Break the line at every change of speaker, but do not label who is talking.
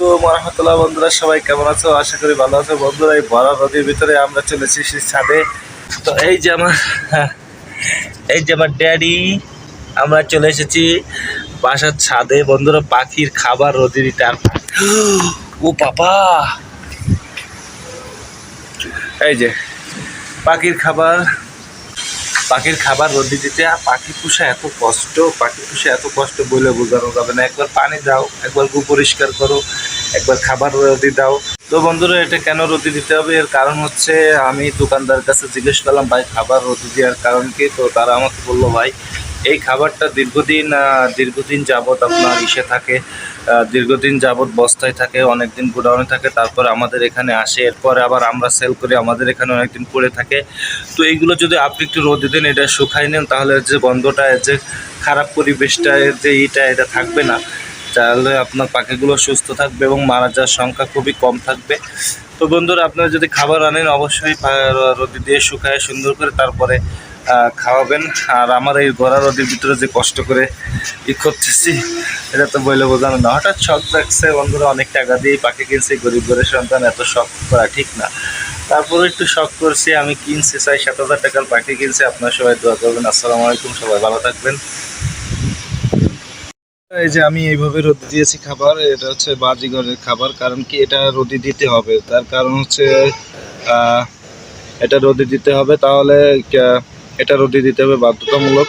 আলাইকুম রহমতুল্লাহ বন্ধুরা, সবাই কেমন আছো? আশা করি ভালো আছো। বন্ধুরা, এই বড় নদীর ভিতরে আমরা চলেছি সেই ছাদে। তো এই যে আমার, এই যে আমার ড্যাডি আমরা চলে এসেছি বাসার ছাদে। বন্ধুরা, পাখির খাবার রোদি দিতে আর ও বাবা! এই যে, পাখির খাবার পাখির খাবার রোদি দিতে পাখি পুষা এত কষ্ট, পাখি পুষা এত কষ্ট বলে বোঝানো যাবে না। একবার পানি দাও, একবার গু পরিষ্কার করো, একবার খাবার রোদি দাও। তো বন্ধুরা, এটা কেন রোদি দিতে হবে? এর কারণ হচ্ছে, আমি দোকানদার কাছে জিজ্ঞেস করলাম, ভাই, খাবার রোদি দেওয়ার কারণ কি? তো তারা আমাকে বলল, ভাই এই খাবারটা দীর্ঘদিন দীর্ঘদিন যাবত আপনার ইসে থাকে দীর্ঘদিন যাবত বস্তায় থাকে, অনেকদিন গোডাউনে থাকে, তারপর আমাদের এখানে আসে, এরপরে আবার আমরা সেল করি, আমাদের এখানে অনেকদিন পড়ে থাকে। তো এইগুলো যদি আপনি একটু রোদে দেন, এটা শুকাই নেন, তাহলে যে গন্ধটা, যে খারাপ পরিবেশটা, যে ইটা এটা থাকবে না। তাহলে আপনার পাখিগুলো সুস্থ থাকবে এবং মারা যাওয়ার সংখ্যা খুবই কম থাকবে। তো বন্ধুরা, আপনারা যদি খাবার আনেন, অবশ্যই রোদে দিয়ে শুকায় সুন্দর করে, তারপরে খাওয়াবেন। আর আমার এই গড়া রোদের ভিতরে যে কষ্ট করে ই করতেছি, এটা তো বলে বোঝানো না। হঠাৎ শখ রাখছে বন্ধুরা অনেক টাকা দিয়ে পাখি কিনছে, গরিব ঘরের সন্তান, এত শখ করা ঠিক না। তারপরে একটু শখ করছি, আমি কিনছি, চাই সাত হাজার টাকার পাখি কিনছি, আপনার সবাই দোয়া করবেন। আসসালামু আলাইকুম, সবাই ভালো থাকবেন। এই যে আমি এইভাবে রোদে দিয়েছি খাবার, এটা হচ্ছে বাজিগরের খাবার, কারণ কি এটা রোদে দিতে হবে। তার কারণ হচ্ছে এটা রোদে দিতে হবে, তাহলে এটা রুটি দিতে হবে বাধ্যতামূলক।